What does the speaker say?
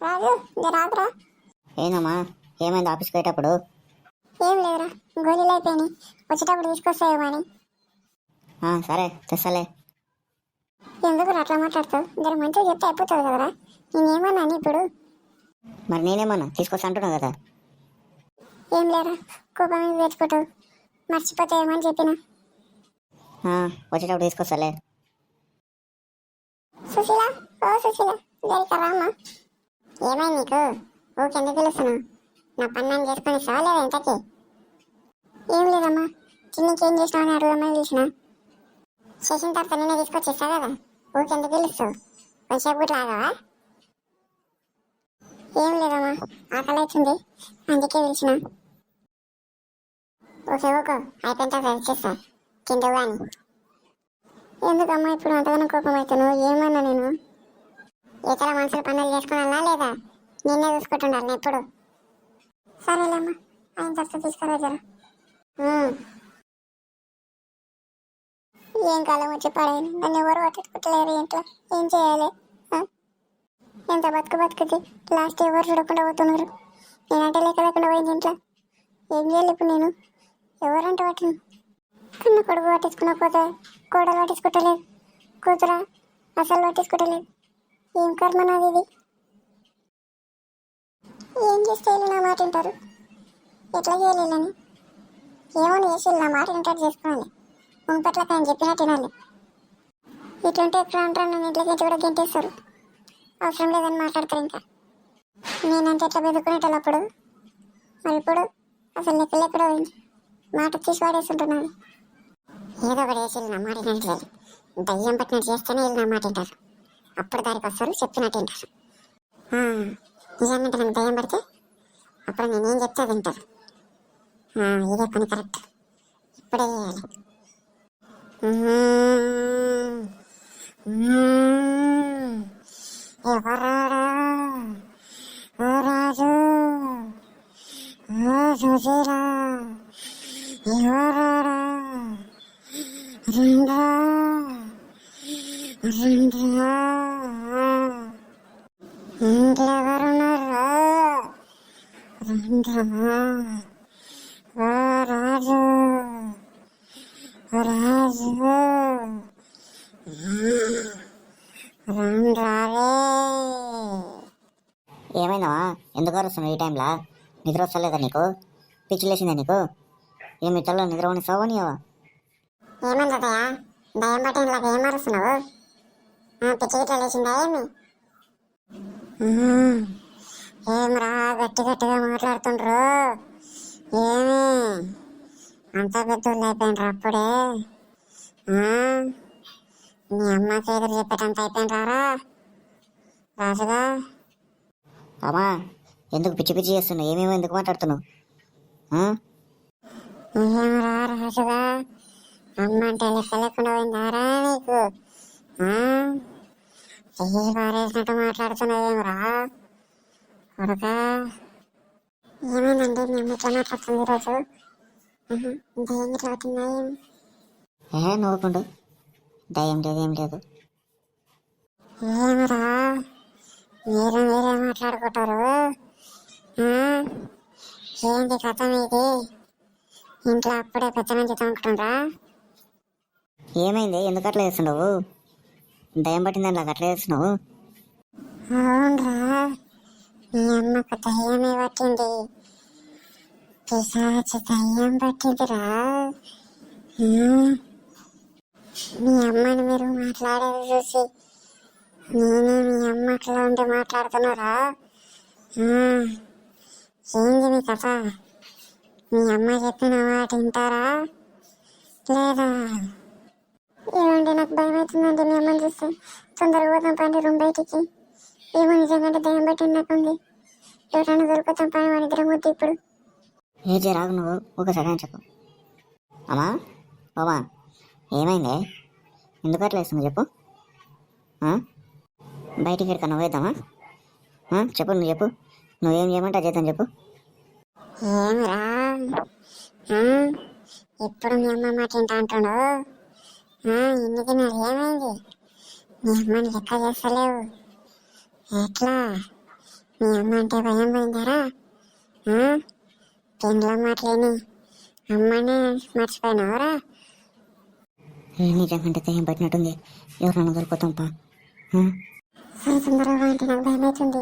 రాజు ఇంకా రాదురా ఏందమ్మా ఏమైంది ఆఫీస్కి పోయేటప్పుడు? ఏం లేదురా గోళీలు అయిపోయినాయి. వచ్చేటప్పుడు తీసుకొస్తాయేమో అని ఆ, సరే తెస్తలే. ఎందుకు అట్లా మాట్లాడుతావు? జర మంచిగా చెప్తే అయిపోతుంది కదరా? నేనేమన్నా అని ఇప్పుడు? మరి నేనేమన్నా? తీసుకొస్తా అంటున్నావు కదా. ఏం లేరా కోపం మీద తెచ్చుకుంటావు? మర్చిపోతాయేమో అని చెప్పిన. ఆ, వచ్చేటప్పుడు తీసుకొస్తాలే. సుశీల ఓ సుశీల జరిక రామ్మా ఏమై నీకు? ఊకెందుకు పిలుస్తున్నావు? నా పని నేను చేసుకొని సాలేదు లేదా ఏం లేదమ్మా. చిన్నకి ఏం చేసినావు అని అడుగుదామని పిలిచిన. చేసిన తర్వాత నిన్నే తీసుకొచ్చి ఇస్తా కదా. ఊకెందుకు పిలుస్తావు కొంచెం కూడా లాగావా? ఏం లేదమ్మా. ఆకలి అవుతుంది. అందుకే పిలిచిన. ఓకే ఓకో అయిపోయిన తర్వాత ఇచ్చేస్తా కింద కానీ ఎందుకమ్మా ఇప్పుడు అంతగానో కోపం అవుతాను ఏమన్నా నేను? ఇతర మనుషులు పనులు చేసుకున్నా లేదా? నిన్నే చూసుకుంటుండాలి ఎప్పుడు? సరేలేమ్మా ఆయన తర్వాత తీసుకురా జర. ఏం కాలం వచ్చి పడేయను నన్ను ఎవరు పట్టించుకుంటలేరు ఇంట్లో? ఏం చేయాలి? ఎంత బతుకు బతుకుది? లాస్ట్ ఎవరు చూడకుండా పోతున్నారు? నేనంటే లేక లేకుండా పోయింది ఇంట్లో. ఏం చేయాలి ఇప్పుడు నేను? ఎవరంటే వాటిని? కన్న కొడుకు పట్టించుకున్నపోతే కోడలు పట్టించుకుంటలేదు. కూతురా? అసలు పట్టించుకుంటలేదు. ఏం కర్మ నాది ఇది? ఏం చేస్తే వీళ్ళు నా మాట వింటారు? ఎట్లా చేయలేదని ఏమో చేసి నా మాట వింటారు చేసుకోవాలి. ముంపట్ల ఆయన చెప్పినట్టు వినాలి ఇట్లుంటే ఎక్కడ అంటారు? నన్ను ఇంట్లో గెంటి కూడా గెంటేస్తారు అవసరం లేదని మాట్లాడతారు ఇంకా. నేనంటే ఎట్లా బెదుకునేటోళ్ళు అప్పుడు? మరి ఇప్పుడు అసలు లెక్కలు ఎక్కడ మాట తీసి వాడేస్తుంటున్నాను ఏదో ఒకటి వేసి నా మాట వినట్లేదు. దయ్యం పట్టినట్టు చేస్తేనే వీళ్ళు నా మాట వింటారు. అప్పుడు దారికి వస్తారు చెప్పినట్టు వింటారు. ఆ, నాకు దయ్యం పడితే అప్పుడు నేనేం చెప్తే అది వింటారు. ఇదే పని కరెక్ట్. ఇప్పుడే చేయాలి. మ్మ్. మ్మ్. ఎవరాడా ఓ రాజు. ఓ సుశీలా ఎవరాడా రండ్రా. రండ్రా ఇంట్లో ఎవరున్నారా రండ్రా ఓ రాజు. రాజు రండ్రారే ఏమైందమ్మా? ఎందుకు వస్తున్నావు ఈ టైంలో? నిద్ర వస్తలేదా నీకు? పిచ్చి లేచిందా నీకు? ఏం ఇతరులు నిద్ర ఉండేసావా నీవా ఏమైంది ఏమందదయా దయ్యం పట్టిన ఇలాగ ఏం మరుస్తున్నావు పిచ్చి గిట్ల లేచిందా ఏమి? ఉహుం. ఏమ్రా గట్టి గట్టిగా మాట్లాడుతుండ్రు? ఏమి? అంత పెద్దోళ్ళు అయిపోయినరు అప్పుడే? మీ అమ్మకి ఎదురు చెప్పేటంత అయిపోయినరా రాజుగా? అమ్మా ఎందుకు పిచ్చి పిచ్చి చేస్తున్నావు? ఏమేమో ఎందుకు మాట్లాడుతున్నావు? ఏమరా రాజుగా? అమ్మ అంటే లెక్క లేకుండా పోయిందారా నీకు? పారేసినట్టు మాట్లాడుతున్నావేమరా? కొడుక ఏమైందండి? మీ అమ్మ ఇట్లా మాట్లాడుతుంది ఈరోజు? దయ్యం ఇట్లా ఏం నవ్వుకుండు దయ్యం లేదు ఏం లేదు. ఏమరా? మీరు మీరే మాట్లాడుకుంటారు? ఏంటి కథ మీది? ఇంట్లో అప్పుడే పెద్ద నుంచి తోముకుంటుండ్రా? ఏమైంది? ఎందుకు అట్లా చేస్తున్నావు? దయ్యం పట్టిందని అట్లా చేస్తున్నావు? అవునరా. మీ అమ్మకు దయ్యమే పట్టింది పిశాచి దయ్యం పట్టిందిరా మీ అమ్మని మీరు మాట్లాడేది చూసి నేనే మీ అమ్మ అట్లా ఉండి మాట్లాడుతున్నారా ఏంది మీ కథ మీ అమ్మ చెప్పిన మాట వింటారా లేదా ఏమండి నాకు భయం అవుతుందండి మీ అమ్మని చూస్తే తొందరగా పోతాం పండి రూమ్ బయటికి ఏమో నిజంగా దయ్యం పట్టింది నాకుంది ఎవరైనా దొరుకుతాం పని మన ఇద్దరం వద్దు ఇప్పుడు. ఏ రాగు నువ్వు ఒక సెకండ్ చెప్పు. అమ్మా బాబా ఏమైంది? ఎందుకు అట్లా వేస్తున్నావు చెప్పు? బయటికి ఎక్కడికన్నా పోయేద్దామా? ఆ? చెప్పు నువ్వు చెప్పు. నువ్వేం చేయమంటే చేద్దాం చెప్పు. ఏమిరా? ఎప్పుడు మీ అమ్మ మాట ఏంటా అంటాడు? ఇన్ని దినాలు ఏమైంది? మీ అమ్మని లెక్క చేస్తలేవు? ఎట్లా? మీ అమ్మ అంటే భయం పోయిందారా? పెండ్లో మాటలేని అమ్మనే మర్చిపోయినావరా? ఏ నిజంకంటే దయ్యం పట్టినట్టుంది. ఎవరన్నా దొరికిపోతాం పా. తొందరగా అంటే నాకు భయం అవుతుంది